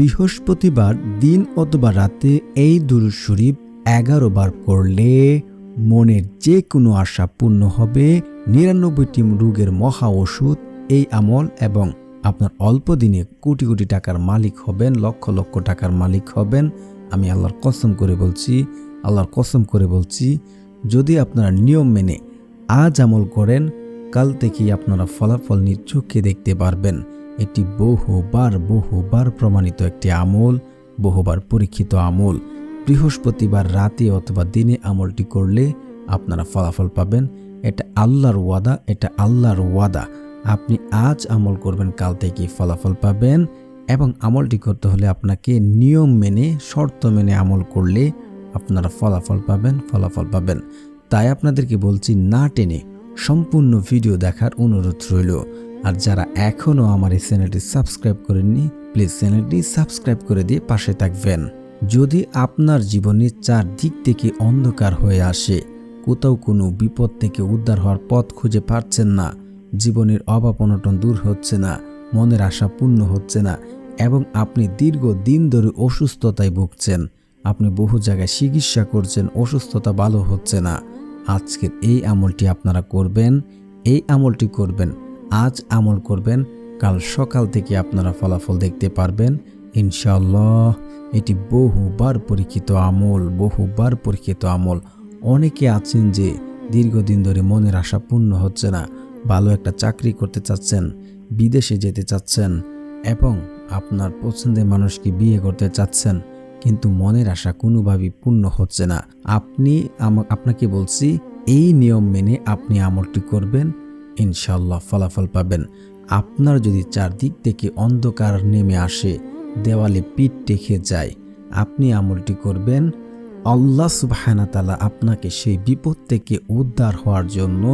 বৃহস্পতিবার দিন অথবা রাতে এই দুরুদ শরীফ এগারো বার পড়লে মনের যে কোনো আশা পূর্ণ হবে। নিরানব্বইটি রোগের মহা ওষুধ, এই আমল এবং আপনার অল্প দিনে কোটি কোটি টাকার মালিক হবেন, লক্ষ লক্ষ টাকার মালিক হবেন। আমি আল্লাহর কসম করে বলছি, আল্লাহর কসম করে বলছি, যদি আপনারা নিয়ম মেনে আজ আমল করেন, কাল থেকেই আপনারা ফলাফল নিজ চোখে দেখতে পারবেন। এটি বহুবার বহুবার প্রমাণিত একটি আমল, বহুবার পরীক্ষিত আমল। বৃহস্পতিবার রাতে অথবা দিনে আমলটি করলে আপনারা ফলাফল পাবেন। এটা আল্লাহর ওয়াদা, এটা আল্লাহর ওয়াদা। আপনি আজ আমল করবেন, কাল থেকে ফলাফল পাবেন এবং আমলটি করতে হলে আপনাকে নিয়ম মেনে, শর্ত মেনে আমল করলে আপনারা ফলাফল পাবেন ফলাফল পাবেন। তাই আপনাদেরকে বলছি, না টেনে সম্পূর্ণ ভিডিও দেখার অনুরোধ রইল। আর যারা এখনও আমার এই চ্যানেলটি সাবস্ক্রাইব করেননি, প্লিজ চ্যানেলটি সাবস্ক্রাইব করে দিয়ে পাশে থাকবেন। যদি আপনার জীবনে চারদিক থেকে অন্ধকার হয়ে আসে, কোথাও কোনো বিপদ থেকে উদ্ধার হওয়ার পথ খুঁজে পাচ্ছেন না, জীবনের অভাব অনটন দূর হচ্ছে না, মনের আশা পূর্ণ হচ্ছে না, এবং আপনি দীর্ঘ দিন ধরে অসুস্থতায় ভুগছেন, আপনি বহু জায়গায় চিকিৎসা করছেন, অসুস্থতা ভালো হচ্ছে না আজকের এই আমলটি আপনারা করবেন, এই আমলটি করবেন, আজ আমল করবেন, কাল সকাল থেকে আপনারা ফলাফল দেখতে পারবেন। ইনশাল্লাহ এটি বহুবার পরীক্ষিত আমল, বহুবার পরীক্ষিত আমল। অনেকে আছেন যে দীর্ঘদিন ধরে মনের আশা পূর্ণ হচ্ছে না, ভালো একটা চাকরি করতে চাচ্ছেন, বিদেশে যেতে চাচ্ছেন, এবং আপনার পছন্দের মানুষকে বিয়ে করতে চাচ্ছেন। কিন্তু মনের আশা কোনোভাবেই পূর্ণ হচ্ছে না। আপনি আপনাকে বলছি, এই নিয়ম মেনে আপনি আমলটি করবেন ইনশাল্লাহ ফলাফল পাবেন। আপনার যদি চারদিক থেকে অন্ধকার নেমে আসে, দেওয়ালে পিঠ টেকে যায়, আপনি আমলটি করবেন। আল্লাহ সুবাহানাতালা আপনাকে সেই বিপদ থেকে উদ্ধার হওয়ার জন্য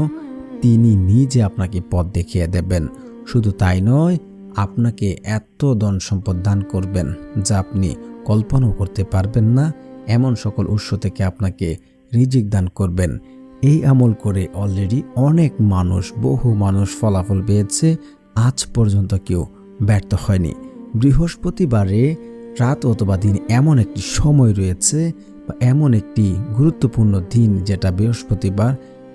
তিনি নিজে আপনাকে পথ দেখিয়ে দেবেন। শুধু তাই নয়, আপনাকে এত ধন সম্পদ দান করবেন যা আপনি কল্পনাও করতে পারবেন না, এমন সকল উৎস থেকে আপনাকে রিজিক দান করবেন। এই আমল করে অলরেডি অনেক মানুষ, বহু মানুষ ফলাফল পেয়েছে, আজ পর্যন্ত কেউ ব্যর্থ হয়নি। বৃহস্পতিবারে রাত অথবা দিন এমন একটি সময় রয়েছে বা এমন একটি গুরুত্বপূর্ণ দিন যেটা বৃহস্পতিবার,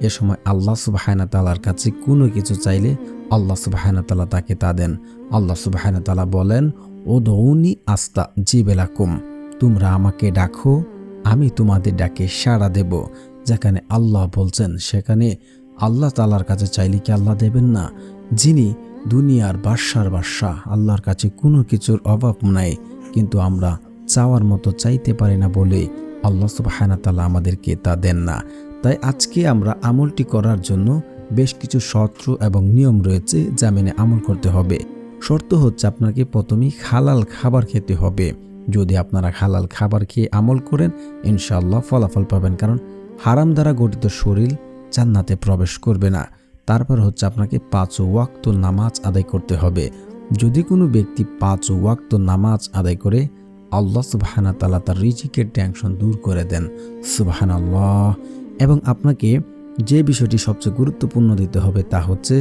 এ সময় আল্লাহ সুবাহানা তালার কাছে কোনো কিছু চাইলে আল্লাহ সুবাহানা তালা তাকে তা দেন। আল্লাহ সুবাহানা তালা বলেন ও দৌনি আস্তা জিবেলাকুম। তোমরা আমাকে ডাকো, আমি তোমাদের ডাকে সাড়া দেব। যেখানে আল্লাহ বলছেন, সেখানে আল্লাহ তালার কাছে চাইলে কি আল্লাহ দেবেন না? যিনি দুনিয়ার বাদশার বাদশাহ, আল্লাহর কাছে কোনো কিছুর অভাব নাই। কিন্তু আমরা চাওয়ার মতো চাইতে পারি না বলে আল্লাহ সুবাহানা তালা আমাদেরকে তা দেন না। তাই আজকে আমরা আমলটি করার জন্য বেশ কিছু শত্রু এবং নিয়ম রয়েছে যা মেনে আমল করতে হবে। শর্ত হচ্ছে আপনাকে প্রথমেই হালাল খাবার খেতে হবে। যদি আপনারা হালাল খাবার খেয়ে আমল করেন, ইনশাআল্লাহ ফলাফল পাবেন, কারণ হারাম দ্বারা গঠিত শরীর জান্নাতে প্রবেশ করবে না। তারপর হচ্ছে আপনাকে পাঁচ ওয়াক্ত নামাজ আদায় করতে হবে। যদি কোনো ব্যক্তি পাঁচ ওয়াক্ত নামাজ আদায় করে, আল্লাহ সুবাহানা তালা তার রিজিকের টেনশন দূর করে দেন। সুবাহান আল্লাহ এবং আপনাকে যে বিষয়টি সবচেয়ে গুরুত্বপূর্ণ দিতে হবে তা হচ্ছে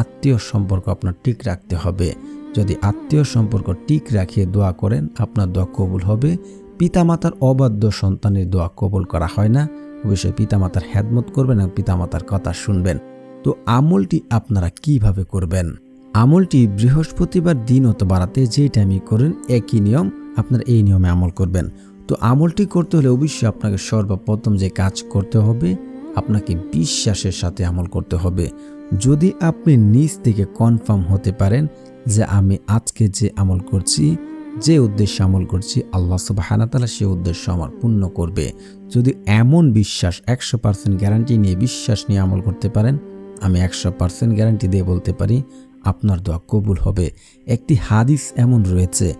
আত্মীয় সম্পর্ক আপনার ঠিক রাখতে হবে। যদি আত্মীয় সম্পর্ক ঠিক রাখিয়ে দোয়া করেন, আপনার দোয়া কবুল হবে। পিতামাতার অবাধ্য সন্তানের দোয়া কবুল করা হয় না। অবশ্যই পিতামাতার হ্যাদমত করবেন এবং পিতামাতার কথা শুনবেন। তো আমলটি আপনারা কীভাবে করবেন? আমলটি বৃহস্পতিবার দিন অথবা রাতে যে টাইমে করেন, একই নিয়ম আপনার এই নিয়মে আমল করবেন। তো আমলটি করতে হলে অবশ্যই আপনাকে সর্বপ্রথম যে কাজ করতে হবে, আপনাকে বিশ্বাসের সাথে আমল করতে হবে। যদি আপনি নিজ থেকে কনফার্ম হতে পারেন যে আমি আজকে যে আমল করছি, যে উদ্দেশ্যে আমল করছি, আল্লাহ সুবাহানাতালা সে উদ্দেশ্য আমার পূর্ণ করবে। যদি এমন বিশ্বাস, একশো পার্সেন্ট গ্যারান্টি নিয়ে বিশ্বাস নিয়ে আমল করতে পারেন, আমি একশো পার্সেন্ট গ্যারান্টি দিয়ে বলতে পারি, আপনার দোয়া কবুল হবে। একটি হাদিস এমন রয়েছে,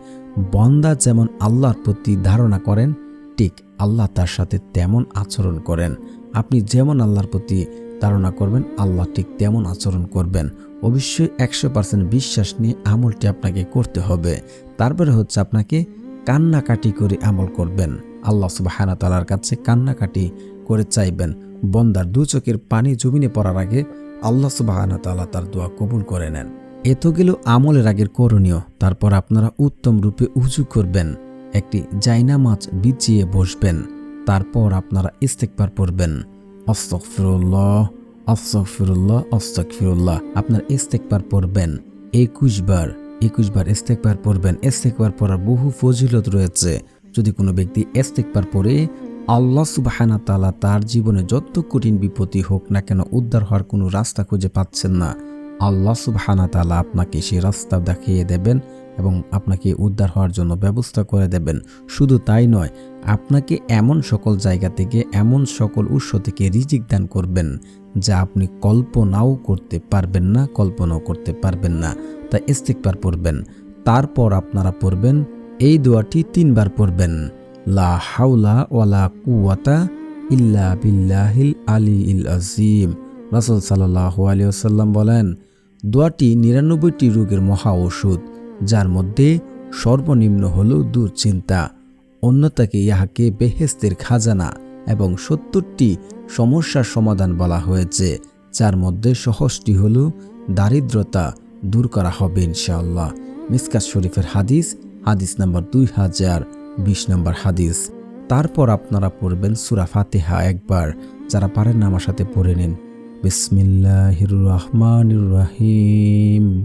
বন্দা যেমন আল্লাহর প্রতি ধারণা করেন, ঠিক আল্লাহ তার সাথে তেমন আচরণ করেন। আপনি যেমন আল্লাহর প্রতি ধারণা করবেন, আল্লাহ ঠিক তেমন আচরণ করবেন। অবশ্যই একশো পার্সেন্ট বিশ্বাস নিয়ে আমলটি আপনাকে করতে হবে। তারপরে হচ্ছে আপনাকে কান্নাকাটি করে আমল করবেন। আল্লাহ সুবাহানা তালার কাছে কান্নাকাটি করে চাইবেন। বন্দার দু চোখের পানি জমিনে পড়ার আগে আল্লাহ সুবাহানা তালা তার দোয়া কবুল করে নেন। এত গেল আমলের আগের করণীয়। তারপর আপনারা উত্তম রূপে উঁচু করবেন। একটি জাইনা মাছ বিছিয়ে বসবেন। তারপর আপনারা ইস্তেকবার পড়বেন। অস্তফিরুল্লাহ অস্তফিরুল্লাহ অস্তফিরুল্লাহ আপনার ইস্তেকবার পড়বেন, একুশ বার একুশ বার ইস্তেকবার পড়বেন। ইস্তেকবার পড়ার বহু ফজিলত রয়েছে। যদি কোনো ব্যক্তি ইস্তেকবার পড়ে, আল্লাহ সুবাহানা তালা তার জীবনে যত কঠিন বিপত্তি হোক না কেন উদ্ধার হওয়ার কোনো রাস্তা খুঁজে পাচ্ছেন না। আল্লাহ সুবাহানা তালা আপনাকে সেই রাস্তা দেখিয়ে দেবেন। এবং আপনাকে উদ্ধার হওয়ার জন্য ব্যবস্থা করে দেবেন। শুধু তাই নয়, আপনাকে এমন সকল জায়গা থেকে, এমন সকল উৎস থেকে রিজিক দান করবেন যা আপনি কল্পনাও করতে পারবেন না, কল্পনাও করতে পারবেন না। তা ইস্তেকবার পড়বেন। তারপর আপনারা পড়বেন, এই দোয়াটি তিনবার পড়বেন। লা হাউলা ওয়ালা কুয়াতা ইল্লা বিল্লাহিল আলী ইল আজিম রাসুল সাল্লাহ আলিয়াল্লাম বলেন, দোয়াটি নিরানব্বইটি রোগের মহা ওষুধ। যার মধ্যে সর্বনিম্ন হল দুশ্চিন্তা। অন্যতাকে ইহাকে বেহেস্তের খাজানা এবং সত্তরটি সমস্যার সমাধান বলা হয়েছে, যার মধ্যে সহজটি হল দারিদ্রতা দূর করা হবে ইনশাআল্লাহ। মিসকাত শরীফের হাদিস হাদিস নাম্বার দুই হাজার বিশ নম্বর হাদিস। তারপর আপনারা পড়বেন সুরা ফাতেহা একবার, যারা পারেন আমার সাথে পড়ে নিন। বিসমিল্লাহির রহমানির রহিম।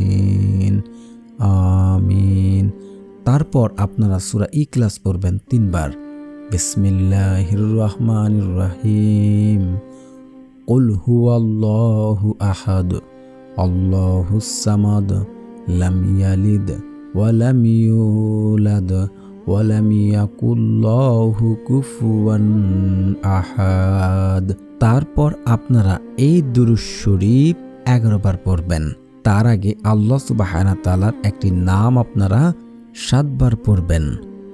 তারপর আপনারা সূরা ইখলাস পড়বেন তিনবার বিসমিল্লাহির রহমানির রহিম قل هو الله أحد الله الصمد لم يلد ولم يولد ولم يكن له كفوا আহাদ তারপর আপনারা এই দুরুশ শরীফ এগারো বার পড়বেন তার আগে আল্লাহ সুবাহানা তালার একটি নাম আপনারা সাতবার পড়বেন।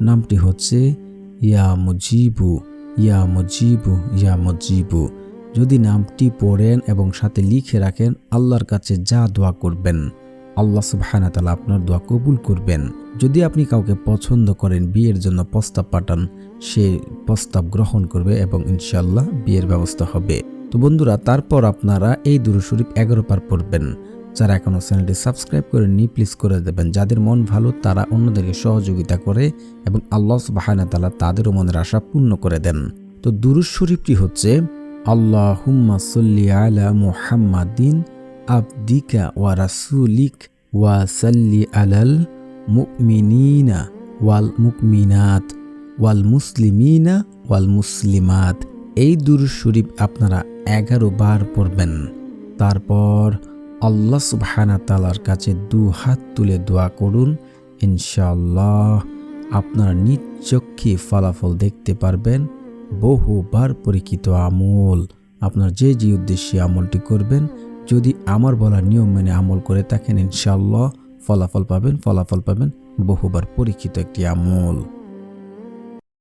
নামটি হচ্ছে ইয়া মুজিবু ইয়া মুজিবু ইয়া মুজিবু। যদি নামটি পড়েন এবং সাথে লিখে রাখেন, আল্লাহর কাছে যা দোয়া করবেন, আল্লাহ সুবহানা তালা আপনার দোয়া কবুল করবেন। যদি আপনি কাউকে পছন্দ করেন, বিয়ের জন্য প্রস্তাব পাঠান, সে প্রস্তাব গ্রহণ করবে এবং ইনশাল্লাহ বিয়ের ব্যবস্থা হবে। তো বন্ধুরা, তারপর আপনারা এই দুরু শরীফ এগারো পার পড়বেন। যারা এখনও চ্যানেলটি সাবস্ক্রাইব করেননি প্লিজ করে দেবেন। যাদের মন ভালো, তারা অন্যদেরকে সহযোগিতা করে এবং আল্লাহ সুবাহানা তালা তাদেরও মনের আশা পূর্ণ করে দেন। তো দুরুজ শরীফটি হচ্ছে আল্লাহ হুম্মা সল্লি আলা মুহাম্মাদিন আবদিকা ওয়া রাসুলিক ওয়া সাল্লি আলাল মুকমিনিনা ওয়াল মুকমিনাত ওয়াল মুসলিমিনা ওয়াল মুসলিমাত। এই দুরুজ শরীফ আপনারা এগারো বার পড়বেন। তারপর আল্লাহ সুবহানা তালার কাছে দু হাত তুলে দোয়া করুন, ইনশাআল্লাহ আপনারা নিজ চক্ষে ফলাফল দেখতে পারবেন, বহুবার পরীক্ষিত আমল। আপনার যে যে উদ্দেশ্যে আমলটি করবেন, যদি আমার বলা নিয়ম মেনে আমল করে থাকেন, ইনশাআল্লাহ ফলাফল পাবেন ফলাফল পাবেন বহুবার পরীক্ষিত একটি আমল।